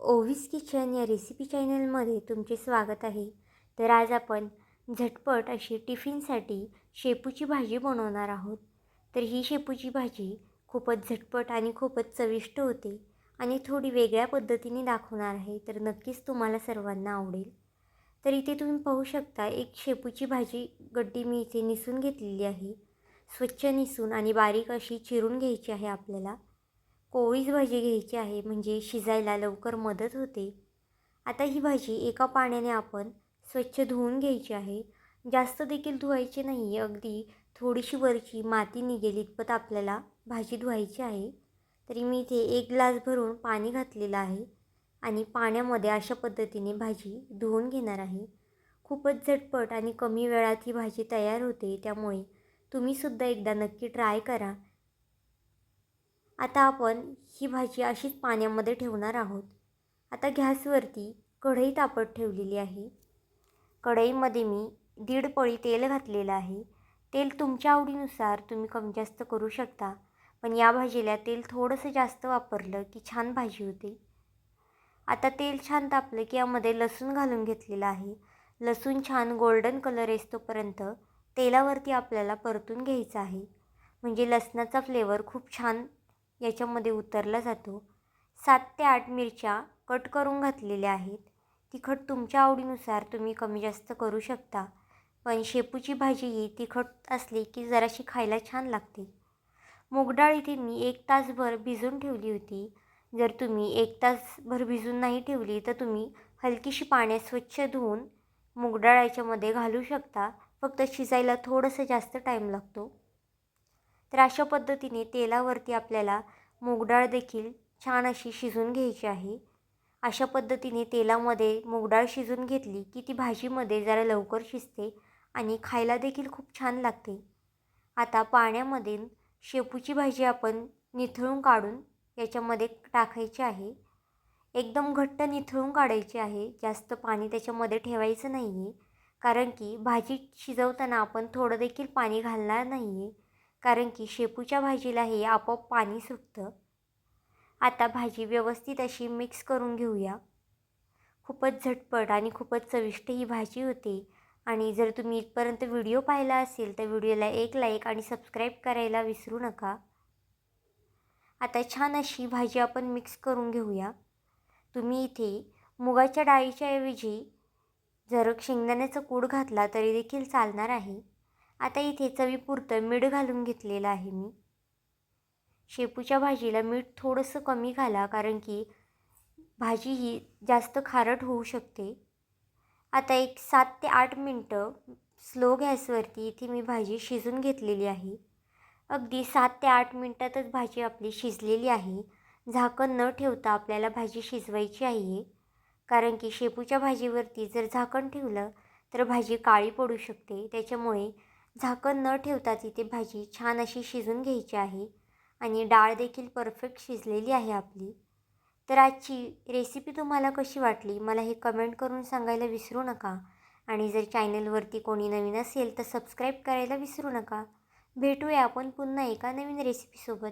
Ovis kitchen या recipe चॅनलमध्ये तुमचे स्वागत आहे. तर आज आपण झटपट अशी टिफिनसाठी शेपूची भाजी बनवणार आहोत. तर ही शेपूची भाजी खूपच झटपट आणि खूपच चविष्ट होते आणि थोडी वेगळ्या पद्धतीने दाखवणार आहे. तर नक्कीच तुम्हाला सर्वांना आवडेल. तर इथे तुम्ही पाहू शकता एक शेपूची भाजी गड्डी मी इथे निसून घेतलेली आहे. स्वच्छ निसून आणि बारीक अशी चिरून घ्यायची आहे आपल्याला. कोळीच भाजी घ्यायची आहे म्हणजे शिजायला लवकर मदत होते. आता ही भाजी एका पाण्याने आपण स्वच्छ धुवून घ्यायची आहे. जास्त देखील धुवायची नाही अगदी थोडीशी वरची माती निघेल इतपत आपल्याला भाजी धुवायची आहे. तरी मी इथे एक ग्लास भरून पाणी घातलेलं आहे आणि पाण्यामध्ये अशा पद्धतीने भाजी धुवून घेणार आहे. खूपच झटपट आणि कमी वेळात ही भाजी तयार होते त्यामुळे तुम्हीसुद्धा एकदा नक्की ट्राय करा. आता आपण ही भाजी अशीच पाण्यामध्ये ठेवणार आहोत. आता गॅसवरती कढई तापत ठेवलेली आहे. कढईमध्ये मी दीड पळी तेल घातलेलं आहे. तेल तुमच्या आवडीनुसार तुम्ही कमी जास्त करू शकता पण या भाजीला तेल थोडंसं जास्त वापरलं की छान भाजी होते. आता तेल छान तापलं की यामध्ये लसूण घालून घेतलेलं आहे. लसूण छान गोल्डन कलर येतोपर्यंत तेलावरती आपल्याला परतून घ्यायचं आहे. म्हणजे लसणाचा फ्लेवर खूप छान याच्यामध्ये उतरला जातो. सात ते आठ मिरच्या कट करून घातलेल्या आहेत. तिखट तुमच्या आवडीनुसार तुम्ही कमी जास्त करू शकता. पण शेपूची भाजी ही तिखट असली की जराशी खायला छान लागते. मूगडाळ इथे मी एक तासभर भिजून ठेवली होती. जर तुम्ही एक तासभर भिजून नाही ठेवली तर तुम्ही हलकीशी पाण्यात स्वच्छ धुवून मूगडाळ याच्यामध्ये घालू शकता. फक्त शिजायला थोडंसं जास्त टाईम लागतो. तर अशा पद्धतीने तेलावरती आपल्याला मूगडाळ देखील छान अशी शिजून घ्यायची आहे. अशा पद्धतीने तेलामध्ये मूगडाळ शिजून घेतली की ती भाजीमध्ये जरा लवकर शिजते आणि खायला देखील खूप छान लागते. आता पाण्यामध्ये शेपूची भाजी आपण निथळून काढून याच्यामध्ये टाकायची आहे. एकदम घट्ट निथळून काढायची आहे. जास्त पाणी त्याच्यामध्ये ठेवायचं नाही आहे कारण की भाजी शिजवताना आपण थोडं देखील पाणी घालणार नाही आहे कारण की शेपूच्या भाजीला हे आपोआप पाणी सुटतं. आता भाजी व्यवस्थित अशी मिक्स करून घेऊया. खूपच झटपट आणि खूपच चविष्ट ही भाजी होते. आणि जर तुम्ही इथपर्यंत व्हिडिओ पाहिला असेल तर व्हिडिओला एक लाईक आणि सबस्क्राईब करायला विसरू नका. आता छान अशी भाजी आपण मिक्स करून घेऊया. तुम्ही इथे मुगाच्या डाळीच्या ऐवजी जर शेंगदाण्याचा कूड घातला तरी देखील चालणार आहे. आता इथे चवीपुरतं मीठ घालून घेतलेलं आहे मी. शेपूच्या भाजीला मीठ थोडंसं कमी घाला कारण की भाजी ही जास्त खारट होऊ शकते. आता एक सात ते आठ मिनटं स्लो गॅसवरती इथे मी भाजी शिजून घेतलेली आहे. अगदी सात ते आठ मिनटातच भाजी आपली शिजलेली आहे. झाकण न ठेवता आपल्याला भाजी शिजवायची आहे. कारण की शेपूच्या भाजीवरती जर झाकण ठेवलं तर भाजी काळी पडू शकते. त्याच्यामुळे झाकण न ठेवता तिथे भाजी छान अशी शिजून घ्यायची आहे आणि डाळ देखील परफेक्ट शिजलेली आहे आपली. तर आजची रेसिपी तुम्हाला कशी वाटली? मला हे कमेंट करून सांगायला विसरू नका. आणि जर चॅनलवरती कोणी नवीन असेल तर सबस्क्राईब करायला विसरू नका. भेटूया आपण पुन्हा एका नवीन रेसिपीसोबत